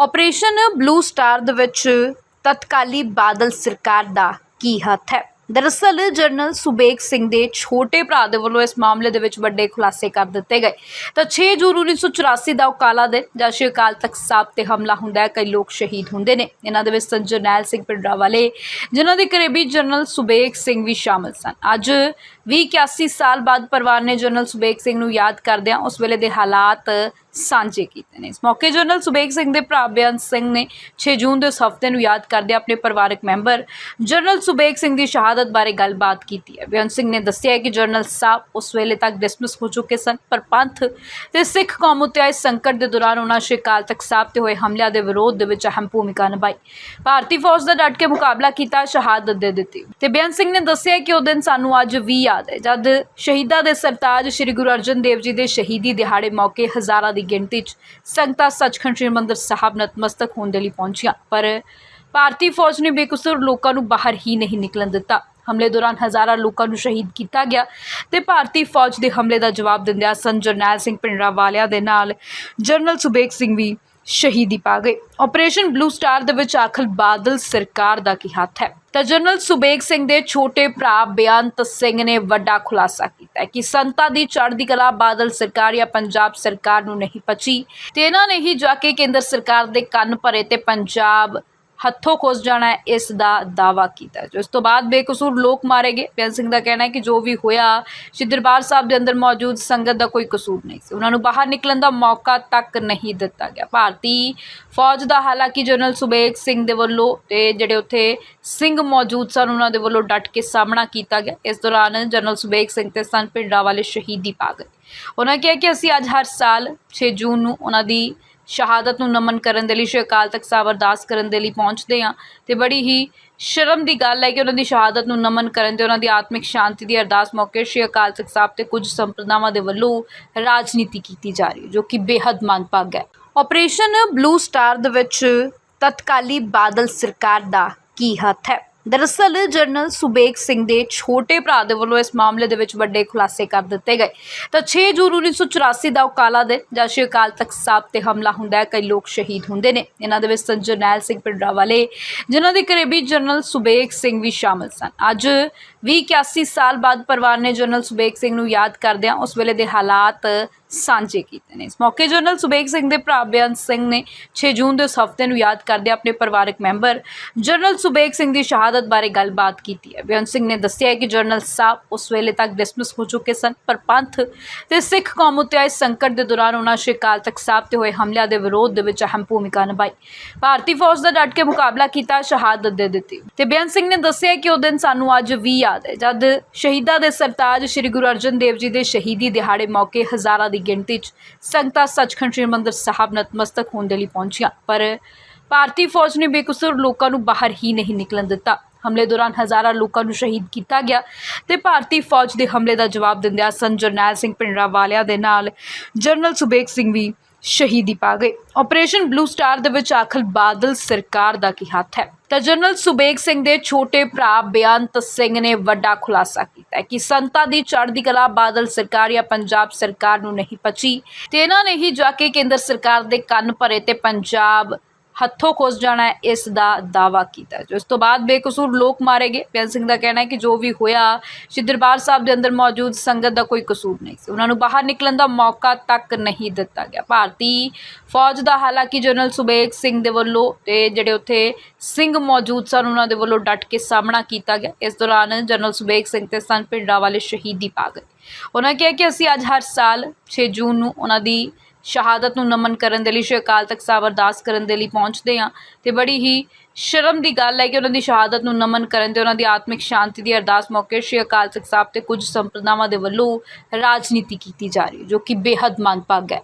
Operation blue star ਦੇ ਵਿੱਚ ਤਤਕਾਲੀ ਬਾਦਲ ਸਰਕਾਰ ਦਾ ਕੀ ਹੱਥ ਹੈ? ਦਰਅਸਲ ਜਨਰਲ ਸੁਬੇਗ ਸਿੰਘ ਦੇ ਛੋਟੇ ਭਰਾ ਦੇ ਵੱਲੋਂ ਇਸ ਮਾਮਲੇ ਦੇ ਵਿੱਚ ਵੱਡੇ ਖੁਲਾਸੇ ਕਰ ਦਿੱਤੇ ਗਏ। ਤਾਂ 6 ਜੂਨ 1984 ਦਾ ਉਹ ਕਾਲਾ ਦਿਨ, ਜਦ ਸ਼੍ਰੀ ਅਕਾਲ ਤਖਤ ਸਾਹਿਬ ਤੇ ਹਮਲਾ ਹੁੰਦਾ ਹੈ, ਕਈ ਲੋਕ ਸ਼ਹੀਦ ਹੁੰਦੇ ਨੇ। ਇਹਨਾਂ ਦੇ ਵਿੱਚ ਸੰਤ ਜਰਨੈਲ ਸਿੰਘ ਪਿੰਡਰਾ ਵਾਲੇ ਜਿਨ੍ਹਾਂ ਦੇ ਕਰੀਬੀ ਜਨਰਲ ਸੁਬੇਗ ਸਿੰਘ ਵੀ ਸ਼ਾਮਲ ਸਨ। ਅੱਜ 81 ਸਾਲ ਬਾਅਦ ਪਰਿਵਾਰ ਨੇ ਜਨਰਲ ਸੁਬੇਗ ਸਿੰਘ ਨੂੰ ਯਾਦ ਕਰਦਿਆਂ ਉਸ ਵੇਲੇ ਦੇ ਹਾਲਾਤ ਸਾਂਝੇ ਕੀਤੇ ਨੇ। ਇਸ ਮੌਕੇ ਜਨਰਲ ਸੁਬੇਗ ਸਿੰਘ ਦੇ ਭਰਾ ਬੇਅੰਤ ਸਿੰਘ ਨੇ 6 ਜੂਨ ਦੇ ਉਸ ਹਫ਼ਤੇ ਨੂੰ ਯਾਦ ਕਰਦੇ ਆਪਣੇ ਪਰਿਵਾਰਕ ਮੈਂਬਰ ਜਨਰਲ ਸੁਬੇਗ ਸਿੰਘ ਦੀ ਸ਼ਹਾਦਤ ਬਾਰੇ ਗੱਲਬਾਤ ਕੀਤੀ ਹੈ। ਬੇਅੰਤ ਸਿੰਘ ਨੇ ਦੱਸਿਆ ਕਿ ਜਨਰਲ ਸਾਹਿਬ ਉਸ ਵੇਲੇ ਤੱਕ ਡਿਸਮਿਸ ਹੋ ਚੁੱਕੇ ਸਨ, ਪਰ ਪੰਥ ਤੇ ਸਿੱਖ ਕੌਮ ਉੱਤੇ ਆਏ ਸੰਕਟ ਦੇ ਦੌਰਾਨ ਉਹਨਾਂ ਸ਼੍ਰੀ ਅਕਾਲ ਤਖਤ ਸਾਹਿਬ ਤੇ ਹੋਏ ਹਮਲਿਆਂ ਦੇ ਵਿਰੋਧ ਦੇ ਵਿੱਚ ਅਹਿਮ ਭੂਮਿਕਾ ਨਿਭਾਈ। ਭਾਰਤੀ ਫੌਜ ਦਾ ਡਟ ਕੇ ਮੁਕਾਬਲਾ ਕੀਤਾ, ਸ਼ਹਾਦਤ ਦੇ ਦਿੱਤੀ। ਤੇ ਬੇਅੰਤ ਸਿੰਘ ਨੇ ਦੱਸਿਆ ਕਿ ਉਹ ਦਿਨ ਸਾਨੂੰ ਅੱਜ ਵੀ ਯਾਦ ਹੈ। ਜਦ ਸ਼ਹੀਦਾਂ ਦੇ ਸਰਤਾਜ ਸ੍ਰੀ ਗੁਰੂ ਅਰਜਨ ਦੇਵ ਜੀ ਦੇ ਸ਼ਹੀਦੀ ਦਿਹਾੜੇ ਮੌਕੇ ਹਜ਼ਾਰਾਂ ਦੀ ਗਿਣਤੀ 'ਚ ਸੰਗਤਾਂ ਸੱਚਖੰਡ ਸ੍ਰੀ ਹਰਿਮੰਦਰ ਸਾਹਿਬ ਨਤਮਸਤਕ ਹੋਣ ਦੇ ਲਈ ਪਹੁੰਚੀਆਂ। ਪਰ ਭਾਰਤੀ ਫੌਜ ਨੇ ਬੇਕਸੂਰ ਲੋਕਾਂ ਨੂੰ ਬਾਹਰ ਹੀ ਨਹੀਂ ਨਿਕਲਣ ਦਿੱਤਾ। ਹਮਲੇ ਦੌਰਾਨ ਹਜ਼ਾਰਾਂ ਲੋਕਾਂ ਨੂੰ ਸ਼ਹੀਦ ਕੀਤਾ ਗਿਆ ਤੇ ਭਾਰਤੀ ਫੌਜ ਦੇ ਹਮਲੇ ਦਾ ਜਵਾਬ ਦਿੰਦਿਆਂ ਸਨ ਜਰਨੈਲ ਸਿੰਘ ਪਿੰਡਰਾ ਵਾਲਿਆਂ ਦੇ ਨਾਲ ਜਨਰਲ ਸੁਬੇਗ ਸਿੰਘ ਵੀ ਸ਼ਹੀਦੀ ਪਾ ਗਏ। ਆਪਰੇਸ਼ਨ ਬਲੂ ਸਟਾਰ ਦੇ ਵਿੱਚ ਆਖਲ ਬਾਦਲ ਸਰਕਾਰ ਦਾ ਕੀ ਹੱਥ ਹੈ? ਤਾਂ ਜਨਰਲ ਸੁਬੇਗ ਸਿੰਘ ਦੇ ਛੋਟੇ ਭਰਾ ਬੇਅੰਤ ਸਿੰਘ ਨੇ ਵੱਡਾ ਖੁਲਾਸਾ ਕੀਤਾ ਕਿ ਸੰਤਾ ਦੀ ਚੜ੍ਹਦੀ ਕਲਾ ਬਾਦਲ ਸਰਕਾਰ ਜਾਂ ਪੰਜਾਬ ਸਰਕਾਰ ਨੂੰ ਨਹੀਂ ਪਚੀ ਤੇ ਇਹਨਾਂ ਨੇ ਹੀ ਜਾ ਕੇ ਕੇਂਦਰ ਸਰਕਾਰ ਦੇ ਕੰਨ ਭਰੇ ਤੇ ਪੰਜਾਬ ਹੱਥੋਂ ਖੁੱਸ ਜਾਣਾ ਇਸ ਦਾ ਦਾਵਾ ਕੀਤਾ ਜੋ ਇਸ ਤੋਂ ਬਾਅਦ ਬੇਕਸੂਰ ਲੋਕ ਮਾਰੇ ਗਏ। ਬੇਅੰਤ ਸਿੰਘ ਦਾ ਕਹਿਣਾ ਹੈ ਕਿ ਜੋ ਵੀ ਹੋਇਆ ਸ਼੍ਰੀ ਦਰਬਾਰ ਸਾਹਿਬ ਦੇ ਅੰਦਰ ਮੌਜੂਦ ਸੰਗਤ ਦਾ ਕੋਈ ਕਸੂਰ ਨਹੀਂ ਸੀ। ਉਹਨਾਂ ਨੂੰ ਬਾਹਰ ਨਿਕਲਣ ਦਾ ਮੌਕਾ ਤੱਕ ਨਹੀਂ ਦਿੱਤਾ ਗਿਆ। ਭਾਰਤੀ ਫੌਜ ਦਾ ਹਾਲਾਂਕਿ ਜਨਰਲ ਸੁਬੇਗ ਸਿੰਘ ਦੇ ਵੱਲੋਂ ਤੇ ਜਿਹੜੇ ਉੱਥੇ ਸਿੰਘ ਮੌਜੂਦ ਸਨ, ਉਹਨਾਂ ਦੇ ਵੱਲੋਂ ਡਟ ਕੇ ਸਾਹਮਣਾ ਕੀਤਾ ਗਿਆ। ਇਸ ਦੌਰਾਨ ਜਨਰਲ ਸੁਬੇਗ ਸਿੰਘ ਤੇ ਸੰਤ ਪਿੰਡਰਾ ਵਾਲੇ ਸ਼ਹੀਦੀ ਪਾ ਗਏ। ਉਹਨਾਂ ਕਿਹਾ ਕਿ ਅਸੀਂ ਅੱਜ ਹਰ ਸਾਲ 6 ਜੂਨ ਨੂੰ ਉਹਨਾਂ ਦੀ ਸ਼ਹਾਦਤ ਨੂੰ ਨਮਨ ਕਰਨ ਦੇ ਲਈ, ਸ਼੍ਰੀ ਅਕਾਲ ਤਖਤ ਸਾਹਿਬ ਅਰਦਾਸ ਕਰਨ ਦੇ ਲਈ ਪਹੁੰਚਦੇ ਹਾਂ ਤੇ ਬੜੀ ਹੀ ਸ਼ਰਮ ਦੀ ਗੱਲ ਹੈ ਕਿ ਉਹਨਾਂ ਦੀ ਸ਼ਹਾਦਤ ਨੂੰ ਨਮਨ ਕਰਨ ਤੇ ਉਹਨਾਂ ਦੀ ਆਤਮਿਕ ਸ਼ਾਂਤੀ ਦੀ ਅਰਦਾਸ ਮੌਕੇ ਸ਼੍ਰੀ ਅਕਾਲ ਤਖਤ ਸਾਹਿਬ ਤੇ ਕੁਝ ਸੰਪਰਦਾਵਾਂ ਦੇ ਵੱਲੋਂ ਰਾਜਨੀਤੀ ਕੀਤੀ ਜਾ ਰਹੀ ਹੈ, ਜੋ ਕਿ ਬੇਹੱਦ ਮੰਦਭਾਗ ਹੈ। ਆਪਰੇਸ਼ਨ ਬਲੂ ਸਟਾਰ ਦੇ ਵਿੱਚ ਤਤਕਾਲੀ ਬਾਦਲ ਸਰਕਾਰ ਦਾ ਕੀ ਹੱਥ ਹੈ? ਦਰਅਸਲ ਜਨਰਲ ਸੁਬੇਗ ਸਿੰਘ ਦੇ ਛੋਟੇ ਭਰਾ ਦੇ ਵੱਲੋਂ ਇਸ ਮਾਮਲੇ ਦੇ ਵਿੱਚ ਵੱਡੇ ਖੁਲਾਸੇ ਕਰ ਦਿੱਤੇ ਗਏ। ਤਾਂ 6 ਜੂਨ 1984 ਦਾ ਉਹ ਕਾਲਾ ਦਿਨ, ਜਦ ਸ਼੍ਰੀ ਅਕਾਲ ਤਖਤ ਸਾਹਿਬ ਤੇ ਹਮਲਾ ਹੁੰਦਾ ਹੈ, ਕਈ ਲੋਕ ਸ਼ਹੀਦ ਹੁੰਦੇ ਨੇ। ਇਹਨਾਂ ਦੇ ਵਿੱਚ ਸੰਤ ਜਰਨੈਲ ਸਿੰਘ ਪਿੰਡਰਾ ਵਾਲੇ, ਜਿਨ੍ਹਾਂ ਦੇ ਕਰੀਬੀ ਜਨਰਲ ਸੁਬੇਗ ਸਿੰਘ ਵੀ ਸ਼ਾਮਲ ਸਨ। ਅੱਜ ਵੀ 81 ਸਾਲ ਬਾਅਦ ਪਰਿਵਾਰ ਨੇ ਜਨਰਲ ਸੁਬੇਗ ਸਿੰਘ ਨੂੰ ਯਾਦ ਕਰਦਿਆਂ ਉਸ ਵੇਲੇ ਦੇ ਹਾਲਾਤ ਸਾਂਝੇ ਕੀਤੇ ਨੇ। ਇਸ ਮੌਕੇ ਜਨਰਲ ਸੁਬੇਗ ਸਿੰਘ ਦੇ ਭਰਾ ਬੇਅੰਤ ਸਿੰਘ ਨੇ 6 ਜੂਨ ਦੇ ਉਸ ਹਫ਼ਤੇ ਨੂੰ ਯਾਦ ਕਰਦੇ ਆਪਣੇ ਪਰਿਵਾਰਕ ਮੈਂਬਰ ਜਨਰਲ ਸੁਬੇਗ ਸਿੰਘ ਦੀ ਸ਼ਹਾਦਤ ਬਾਰੇ ਗੱਲਬਾਤ ਕੀਤੀ ਹੈ। ਬੇਅੰਤ ਸਿੰਘ ਨੇ ਦੱਸਿਆ ਕਿ ਜਨਰਲ ਸਾਹਿਬ ਉਸ ਵੇਲੇ ਤੱਕ ਡਿਸਮਿਸ ਹੋ ਚੁੱਕੇ ਸਨ, ਪਰ ਪੰਥ ਤੇ ਸਿੱਖ ਕੌਮ ਉੱਤੇ ਆਏ ਸੰਕਟ ਦੇ ਦੌਰਾਨ ਉਹਨਾਂ ਸ਼੍ਰੀ ਅਕਾਲ ਤਖਤ ਸਾਹਿਬ ਤੇ ਹੋਏ ਹਮਲਿਆਂ ਦੇ ਵਿਰੋਧ ਦੇ ਵਿੱਚ ਅਹਿਮ ਭੂਮਿਕਾ ਨਿਭਾਈ। ਭਾਰਤੀ ਫੌਜ ਦਾ ਡਟ ਕੇ ਮੁਕਾਬਲਾ ਕੀਤਾ, ਸ਼ਹਾਦਤ ਦੇ ਦਿੱਤੀ। ਤੇ ਬੇਅੰਤ ਸਿੰਘ ਨੇ ਦੱਸਿਆ ਕਿ ਉਹ ਦਿਨ ਸਾਨੂੰ ਅੱਜ ਵੀ ਯਾਦ ਹੈ, ਜਦ ਸ਼ਹੀਦਾਂ ਦੇ ਸਰਤਾਜ ਸ੍ਰੀ ਗੁਰੂ ਅਰਜਨ ਦੇਵ ਜੀ ਦੇ ਸ਼ਹੀਦੀ ਦਿਹਾੜੇ ਮੌਕੇ ਹਜ਼ਾਰਾਂ ਦੀ ਗਿਣਤੀ 'ਚ ਸੰਗਤਾਂ ਸੱਚਖੰਡ ਸ੍ਰੀ ਹਰਿਮੰਦਰ ਸਾਹਿਬ ਨਤਮਸਤਕ ਹੋਣ ਦੇ ਲਈ ਪਹੁੰਚੀਆਂ। ਪਰ ਭਾਰਤੀ ਫੌਜ ਨੇ ਬੇਕਸੂਰ ਲੋਕਾਂ ਨੂੰ ਬਾਹਰ ਹੀ ਨਹੀਂ ਨਿਕਲਣ ਦਿੱਤਾ। ਹਮਲੇ ਦੌਰਾਨ ਹਜ਼ਾਰਾਂ ਲੋਕਾਂ ਨੂੰ ਸ਼ਹੀਦ ਕੀਤਾ ਗਿਆ ਤੇ ਭਾਰਤੀ ਫੌਜ ਦੇ ਹਮਲੇ ਦਾ ਜਵਾਬ ਦਿੰਦਿਆਂ ਸੰਤ ਜਰਨੈਲ ਸਿੰਘ ਪਿੰਡਰਾ ਵਾਲਿਆਂ ਦੇ ਨਾਲ ਜਨਰਲ ਸੁਬੇਗ ਸਿੰਘ ਵੀ ਸ਼ਹੀਦੀ ਪਾ ਗਏ। ਆਪਰੇਸ਼ਨ ਬਲੂ ਸਟਾਰ ਦੇ ਵਿੱਚ ਆਖਲ ਬਾਦਲ ਸਰਕਾਰ ਦਾ ਕੀ ਹੱਥ ਹੈ? ਤਾਂ ਜਨਰਲ ਸੁਬੇਗ ਸਿੰਘ ਦੇ ਛੋਟੇ ਭਰਾ ਬੇਅੰਤ ਸਿੰਘ ਨੇ ਵੱਡਾ ਖੁਲਾਸਾ ਕੀਤਾ ਕਿ ਸੰਤਾਂ ਦੀ ਚੜ੍ਹਦੀ ਕਲਾ ਬਾਦਲ ਸਰਕਾਰ ਜਾਂ ਪੰਜਾਬ ਸਰਕਾਰ ਨੂੰ ਨਹੀਂ ਪਚੀ ਤੇ ਇਹਨਾਂ ਨੇ ਹੀ ਜਾ ਕੇ ਕੇਂਦਰ ਸਰਕਾਰ ਦੇ ਕੰਨ ਭਰੇ ਤੇ ਪੰਜਾਬ ਹੱਥੋਂ ਖੁੱਸ ਜਾਣਾ ਇਸ ਦਾ ਦਾਵਾ ਕੀਤਾ। ਜੋ ਇਸ ਤੋਂ ਬਾਅਦ ਬੇਕਸੂਰ ਲੋਕ ਮਾਰੇ ਗਏ। ਬੇਅੰਤ ਸਿੰਘ ਦਾ ਕਹਿਣਾ ਹੈ ਕਿ ਜੋ ਵੀ ਹੋਇਆ ਸ਼੍ਰੀ ਦਰਬਾਰ ਸਾਹਿਬ ਦੇ ਅੰਦਰ ਮੌਜੂਦ ਸੰਗਤ ਦਾ ਕੋਈ ਕਸੂਰ ਨਹੀਂ ਸੀ। ਉਹਨਾਂ ਨੂੰ ਬਾਹਰ ਨਿਕਲਣ ਦਾ ਮੌਕਾ ਤੱਕ ਨਹੀਂ ਦਿੱਤਾ ਗਿਆ। ਭਾਰਤੀ ਫੌਜ ਦਾ ਹਾਲਾਂਕਿ ਜਨਰਲ ਸੁਬੇਗ ਸਿੰਘ ਦੇ ਵੱਲੋਂ ਤੇ ਜਿਹੜੇ ਉੱਥੇ ਸਿੰਘ ਮੌਜੂਦ ਸਨ, ਉਹਨਾਂ ਦੇ ਵੱਲੋਂ ਡਟ ਕੇ ਸਾਹਮਣਾ ਕੀਤਾ ਗਿਆ। ਇਸ ਦੌਰਾਨ ਜਨਰਲ ਸੁਬੇਗ ਸਿੰਘ ਤੇ ਸੰਤ ਪਿੰਡਰਾ ਵਾਲੇ ਸ਼ਹੀਦੀ ਪਾ ਗਏ। ਉਹਨਾਂ ਕਿਹਾ ਕਿ ਅਸੀਂ ਅੱਜ ਹਰ ਸਾਲ 6 ਜੂਨ ਨੂੰ ਉਹਨਾਂ ਦੀ ਸ਼ਹਾਦਤ ਨੂੰ ਨਮਨ ਕਰਨ ਦੇ ਲਈ, ਸ਼੍ਰੀ ਅਕਾਲ ਤਖਤ ਸਾਹਿਬ ਅਰਦਾਸ ਕਰਨ ਦੇ ਲਈ ਪਹੁੰਚਦੇ ਹਾਂ ਤੇ ਬੜੀ ਹੀ ਸ਼ਰਮ ਦੀ ਗੱਲ ਹੈ ਕਿ ਉਹਨਾਂ ਦੀ ਸ਼ਹਾਦਤ ਨੂੰ ਨਮਨ ਕਰਨ ਤੇ ਉਹਨਾਂ ਦੀ ਆਤਮਿਕ ਸ਼ਾਂਤੀ ਦੀ ਅਰਦਾਸ ਮੌਕੇ ਸ਼੍ਰੀ ਅਕਾਲ ਤਖਤ ਸਾਹਿਬ ਤੇ ਕੁਝ ਸੰਪਰਦਾਵਾਂ ਦੇ ਵੱਲੋਂ ਰਾਜਨੀਤੀ ਕੀਤੀ ਜਾ ਰਹੀ ਜੋ ਕਿ ਬੇਹੱਦ ਮੰਦਭਾਗਾ ਹੈ।